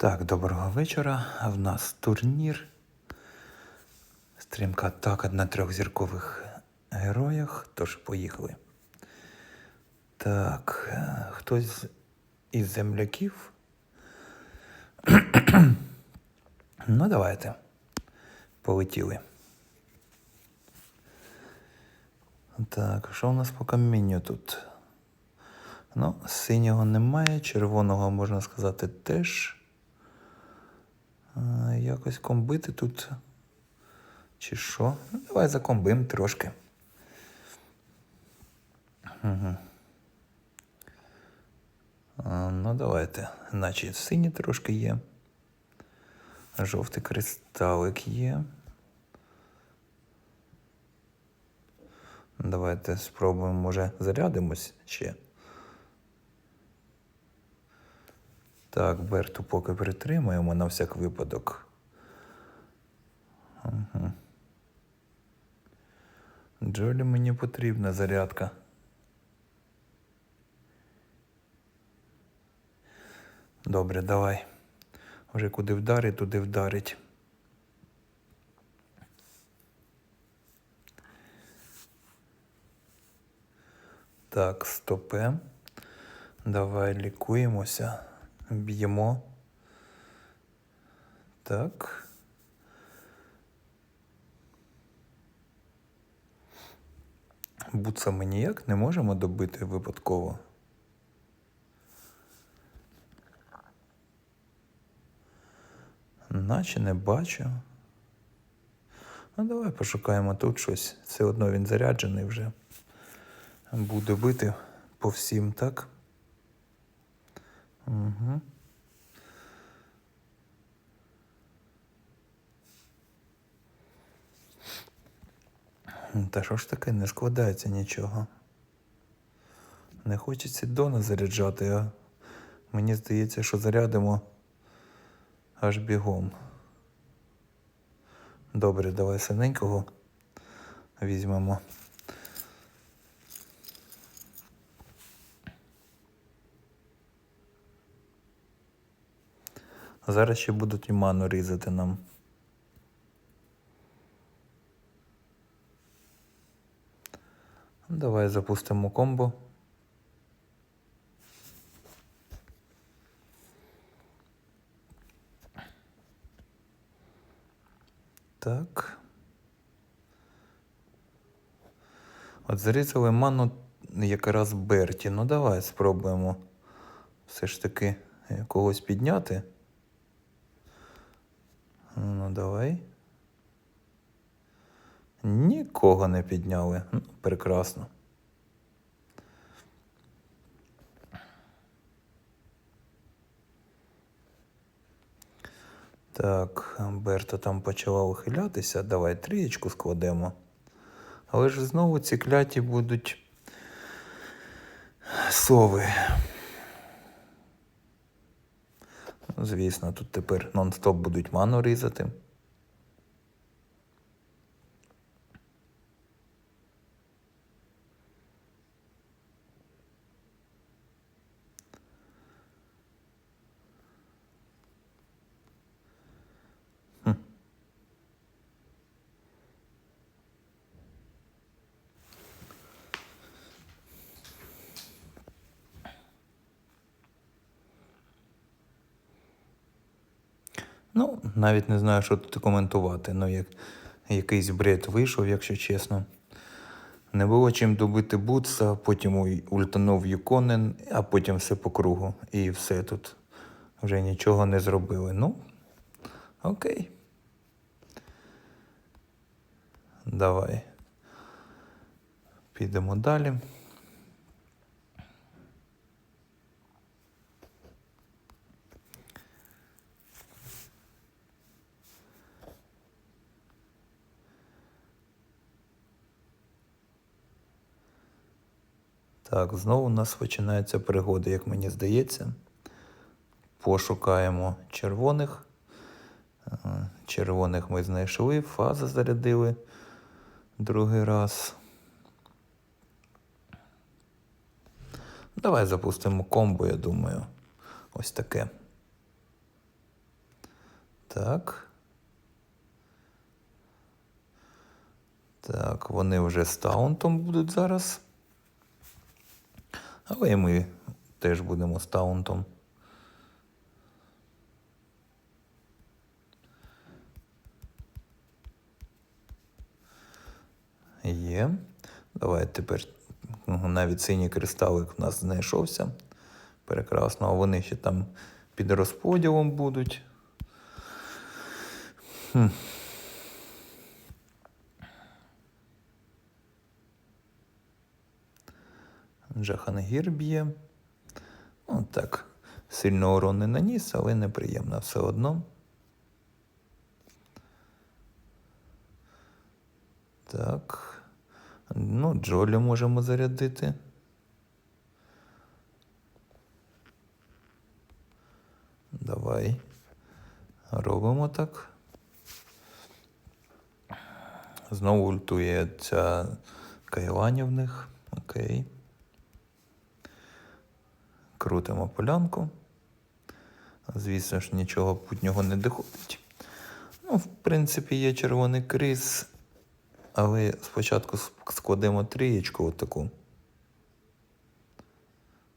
Так, доброго вечора. В нас турнір. Стрімка атака на трьохзіркових героях. Тож поїхали. Так, хтось із земляків. ну, давайте. Полетіли. Так, що у нас по камінню тут? Ну, синього немає, червоного, можна сказати, теж. А, якось комбити тут. Чи що? Давай закомбим трошки. Угу. Ну, давайте. Значить, синій трошки є. Жовтий кристалик є. Давайте спробуємо, може, зарядимось ще. Так, Берту поки притримаємо на всяк випадок. Угу. Джолі мені потрібна зарядка. Добре, давай. Вже куди вдарить, туди вдарить. Так, стопе. Давай лікуємося. Б'ємо. Так. Буца ми ніяк не можемо добити випадково. Наче не бачу. Ну, давай пошукаємо тут щось. Все одно він заряджений вже. Буде бити по всім, так? Угу. Та що ж таке, не складається нічого. Не хочеться Дона заряджати, а мені здається, що зарядимо аж бігом. Добре, давай синенького візьмемо. Зараз ще будуть і ману різати нам. Давай запустимо комбо. Так. От зарізали ману якраз Берті. Ну давай спробуємо все ж таки е, когось підняти. Ну, давай. Нікого не підняли. Ну, прекрасно. Так, Берта там почала ухилятися. Давай трієчку складемо. Але ж знову ці кляті будуть сови. Ну, Звісно, тут тепер нон-стоп будуть ману різати. Ну, навіть не знаю, що тут коментувати. Ну, як якийсь бред вийшов, якщо чесно. Не було чим добити Бутса, потім у- ультанув Юконен, а потім все по кругу. І все тут вже нічого не зробили. Ну, окей. Давай. Підемо далі. Так, знову у нас починаються пригоди, як мені здається. Пошукаємо червоних. Е, Червоних ми знайшли, фаза зарядили другий раз. Давай запустимо комбо, я думаю. Ось таке. Так. Так, вони вже з таунтом будуть зараз. Але і ми теж будемо з таунтом. Є. Давай тепер навіть синій кристалик в нас знайшовся. Прекрасно, а вони ще там під розподілом будуть. Хм. Джахангір б'є. Ну так, сильно урон не наніс, але неприємно все одно. Так. Ну, Джолі можемо зарядити. Давай. Робимо так. Знову ультує ця Кайлані в них. Окей. Крутимо полянку. Звісно ж, нічого путнього не доходить. Ну, в принципі, є червоний крис, але спочатку складемо трієчку отаку.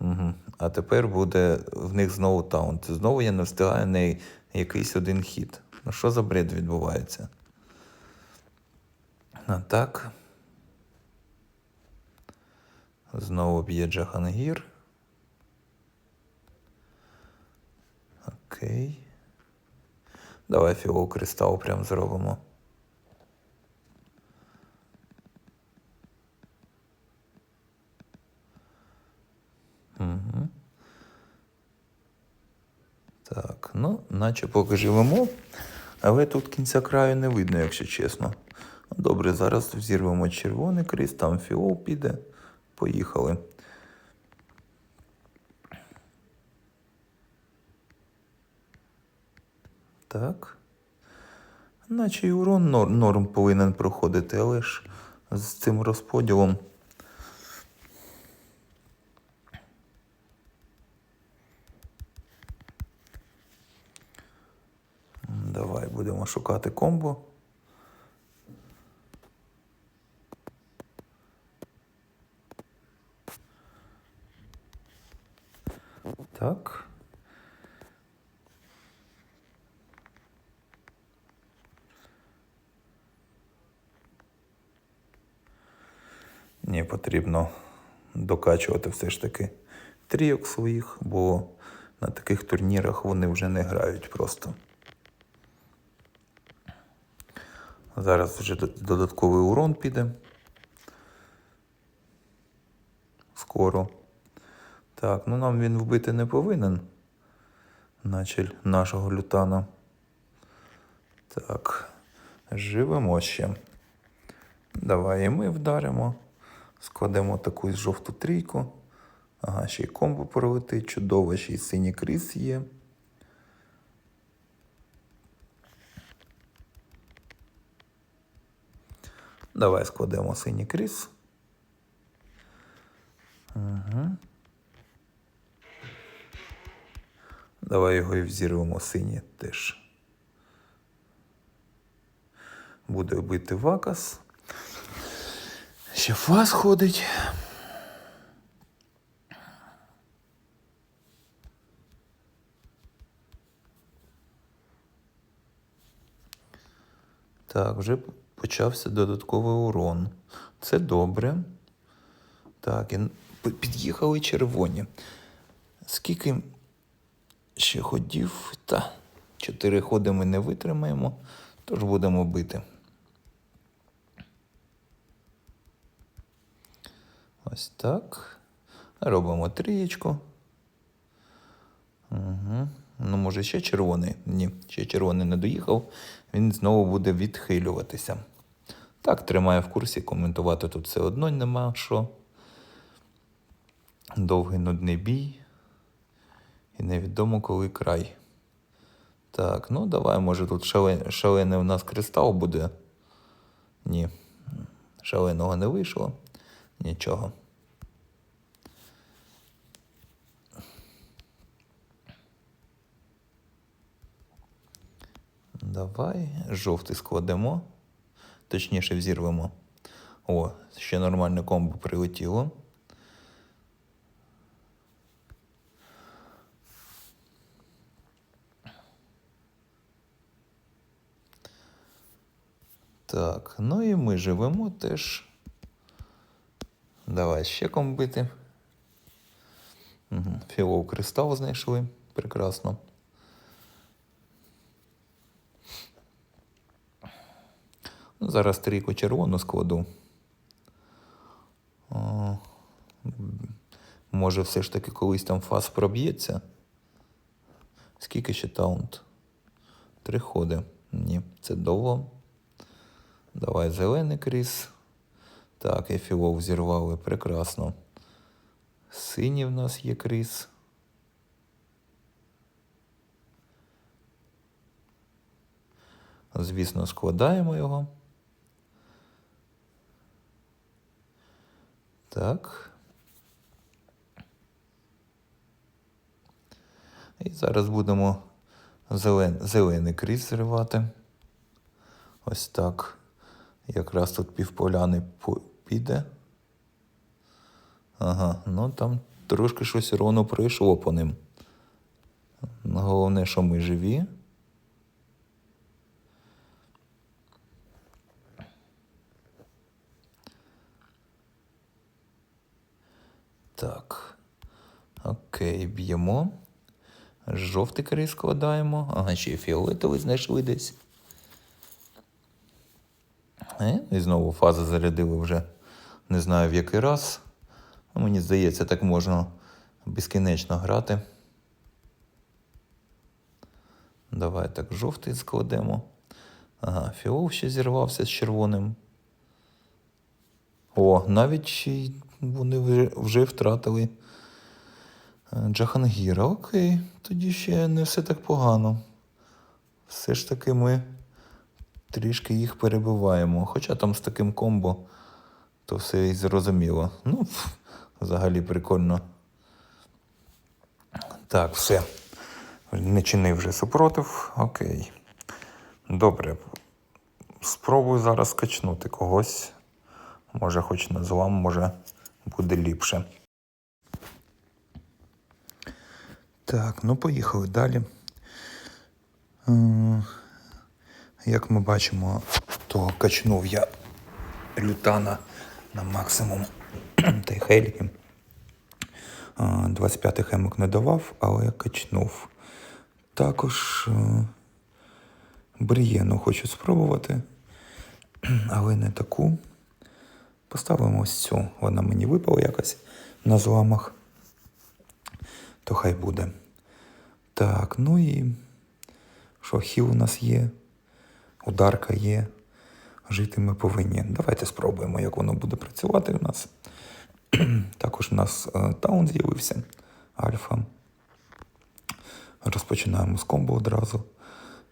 Угу. А тепер буде в них знову таунт. Знову я не встигаю на якийсь один хід. Ну що за бред відбувається? А так. Знову б'є Джахангір. Окей. Давай фіол кристал прям зробимо. Угу. Так, ну, наче поки живемо, але тут кінця краю не видно, якщо чесно. Добре, зараз взірвемо червоний кріс, там фіол піде. Поїхали. Так. Наче й урон норм, повинен проходити, але ж з цим розподілом. Давай будемо шукати комбо. Так. Ні, потрібно докачувати все ж таки трійок своїх, бо на таких турнірах вони вже не грають просто. Зараз вже додатковий урон піде. Скоро. Так, ну нам він вбити не повинен. Началь нашого лютана. Так, живемо ще. Давай і ми вдаримо. Складемо таку жовту трійку. Ага, ще й комбо пролетить. Чудово, ще й синій кріс є. Давай складемо синій кріс. Угу. Давай його і взірвемо синє теж. Буде бити Вакас. Ще фас ходить. Так, вже почався додатковий урон. Це добре. Так, і під'їхали червоні. Скільки ще ходів? Та, чотири ходи ми не витримаємо, тож будемо бити. Ось так. Робимо трієчку. Угу. Ну, може, ще червоний? Ні, ще червоний не доїхав. Він знову буде відхилюватися. Так, тримаю в курсі, коментувати тут все одно нема що. Довгий нудний бій. І невідомо коли край. Так, ну давай, може тут шале- шалений у нас кристал буде. Ні. Шаленого не вийшло. Нічого. Давай жовтий складемо. Точніше взірвемо. О, ще нормальне комбо прилетіло. Так, ну і ми живемо теж. Давай ще комбити. Угу. Філов кристал знайшли. Прекрасно. Зараз трійку червону складу. О, може, все ж таки колись там фаз проб'ється. Скільки ще таунт? Три ходи. Ні, це довго. Давай зелений кріс. Так, і філов зірвали. Прекрасно. Синій в нас є кріс. Звісно, складаємо його. Так. І зараз будемо зелен... зелений кріс зривати. Ось так. Якраз тут півполяни піде. Ага, ну там трошки щось ровно пройшло по ним. Головне, що ми живі. Так. Окей, б'ємо. Жовтий край складаємо. Ага, ще й фіолетовий знайшли десь. Е, І знову фазу зарядили вже не знаю в який раз. Ну, Мені здається, так можна безкінечно грати. Давай так жовтий складемо. Ага, фіол ще зірвався з червоним. О, навіть вони вже, вже втратили е, Джахангіра. Окей, тоді ще не все так погано. Все ж таки ми трішки їх перебиваємо. Хоча там з таким комбо, то все і зрозуміло. Ну, взагалі прикольно. Так, все. Не чинив вже супротив. Окей. Добре. Спробую зараз качнути когось. Може, хоч на злам, може буде ліпше. Так, ну поїхали далі. Е, Як ми бачимо, то качнув я лютана на максимум та й хеліки. 25 хемок не давав, але качнув. Також е, брієну хочу спробувати, але не таку. Поставимо ось цю. Вона мені випала якось на зламах. То хай буде. Так, ну і що хіл у нас є, ударка є. Жити ми повинні. Давайте спробуємо, як воно буде працювати у нас. Також у нас е, таун з'явився, альфа. Розпочинаємо з комбо одразу.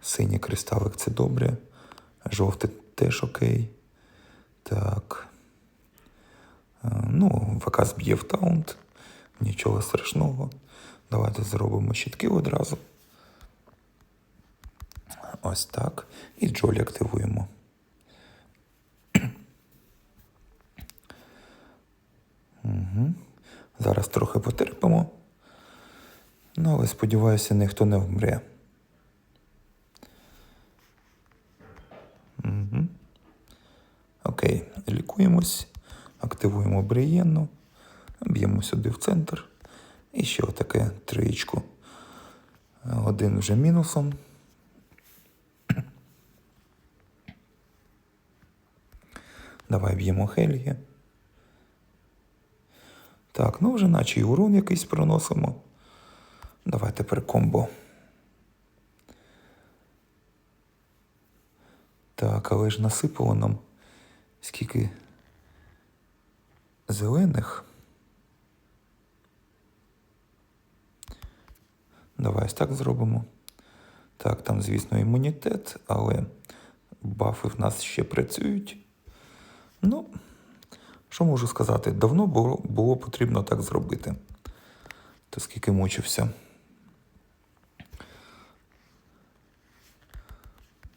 Синій кристалик це добре. Жовтий теж окей. Так. Е, Ну, ВК зб'є в таунт. Нічого страшного. Давайте зробимо щитки одразу. Ось так. І Джолі активуємо. Угу. Зараз трохи потерпимо. Ну, але сподіваюся, ніхто не вмре. Угу. Окей, лікуємось, активуємо бриєнну, б'ємо сюди в центр. І ще отаке триєчку. Один вже мінусом. Давай б'ємо Хельги. Так, ну вже наче і урон якийсь проносимо. Давай тепер комбо. Так, але ж насипало нам скільки зелених. Давай ось так зробимо. Так, там, звісно, імунітет, але бафи в нас ще працюють. Ну, що можу сказати? Давно було, було потрібно так зробити. То скільки мучився.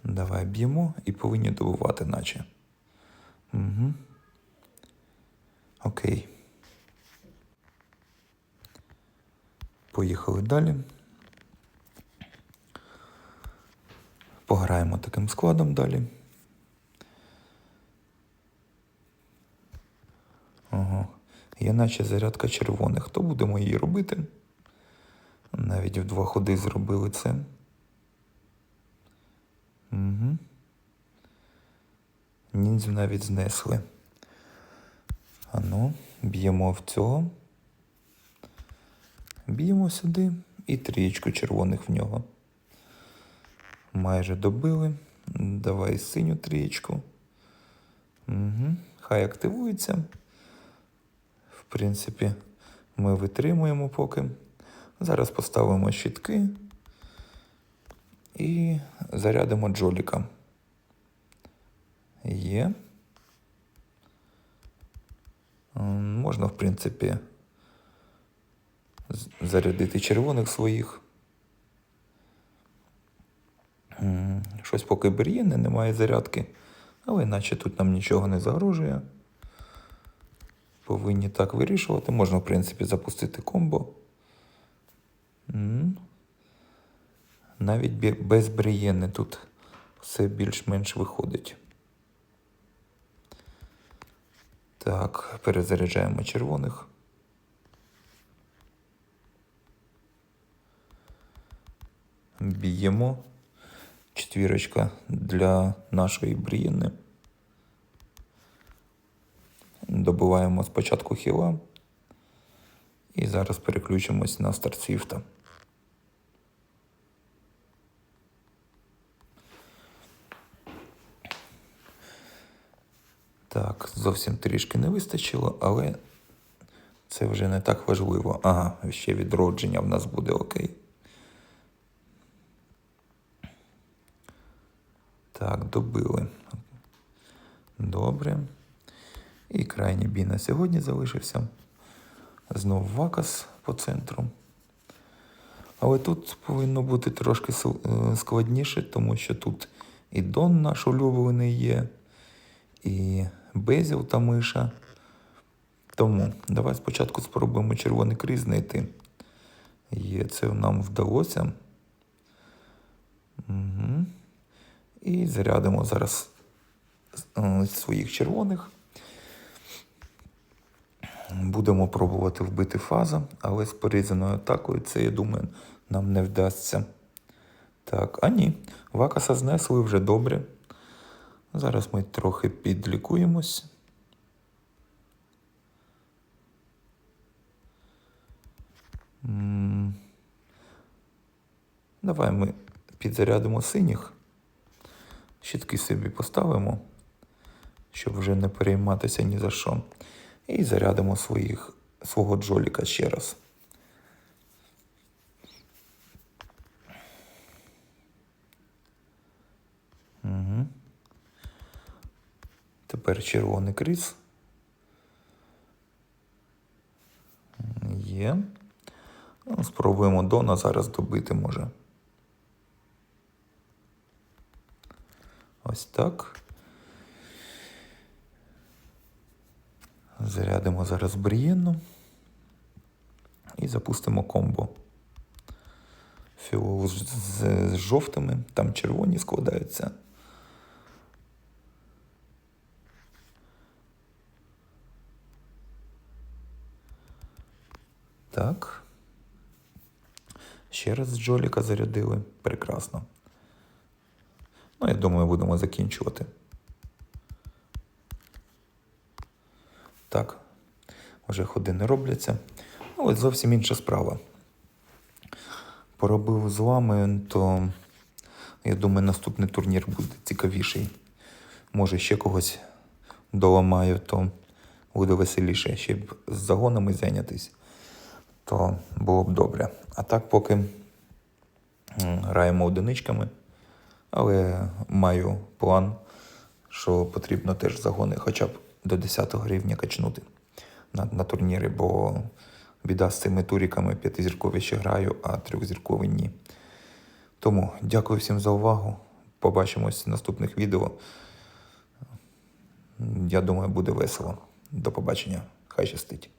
Давай б'ємо і повинні добувати, наче. Угу. Окей. Поїхали далі. Пограємо таким складом далі. Ага. Є наче зарядка червоних. Хто будемо її робити? Навіть в два ходи зробили це. Угу. Ніндзю навіть знесли. Ану, б'ємо в цього. Б'ємо сюди і трієчку червоних в нього. Майже добили. Давай синю трієчку. Угу. Хай активується. В принципі, ми витримуємо поки. Зараз поставимо щитки і зарядимо джоліка. Є. Можна, в принципі, зарядити червоних своїх. Щось поки Бер'єни немає зарядки, але наче тут нам нічого не загрожує. Повинні так вирішувати. Можна, в принципі, запустити комбо. Навіть без Брієни тут все більш-менш виходить. Так, перезаряджаємо червоних. Б'ємо. Четвірочка для нашої Брієни. Добиваємо спочатку хіла. І зараз переключимось на старцвіфта. Так, зовсім трішки не вистачило, але це вже не так важливо. Ага, ще відродження в нас буде окей. Так, добили. Добре. І крайній бій на сьогодні залишився. Знов вакас по центру. Але тут повинно бути трошки е, складніше, тому що тут і Дон наш улюблений є, і Безіл та миша. Тому давай спочатку спробуємо червоний кріз знайти. Є, це нам вдалося. Угу. І зарядимо зараз е, своїх червоних. Будемо пробувати вбити фаза, але з порізаною атакою це, я думаю, нам не вдасться. Так, а ні, Вакаса знесли вже добре. Зараз ми трохи підлікуємось. Давай ми підзарядимо синіх. Щитки собі поставимо, щоб вже не перейматися ні за що. І зарядимо своїх, свого джоліка ще раз. Угу. Тепер червоний кріс. Є. Ну, спробуємо Дона зараз добити може. Ось так. Зарядимо зараз Брієнну і запустимо комбо. Фіол з, з, з жовтими, там червоні складаються. Так. Ще раз Джоліка зарядили. Прекрасно. Ну, я думаю, будемо закінчувати. Так, вже ходи не робляться. Ну, ось зовсім інша справа. Поробив з вами, то я думаю, наступний турнір буде цікавіший. Може, ще когось доламаю, то буде веселіше. Ще б з загонами зайнятись, то було б добре. А так, поки граємо одиничками, але маю план, що потрібно теж загони хоча б до 10 рівня качнути на, на турніри, бо біда з цими туріками п'ятизіркові ще граю, а трьохзіркові ні. Тому дякую всім за увагу. побачимось в наступних відео. Я думаю, буде весело. До побачення. Хай щастить.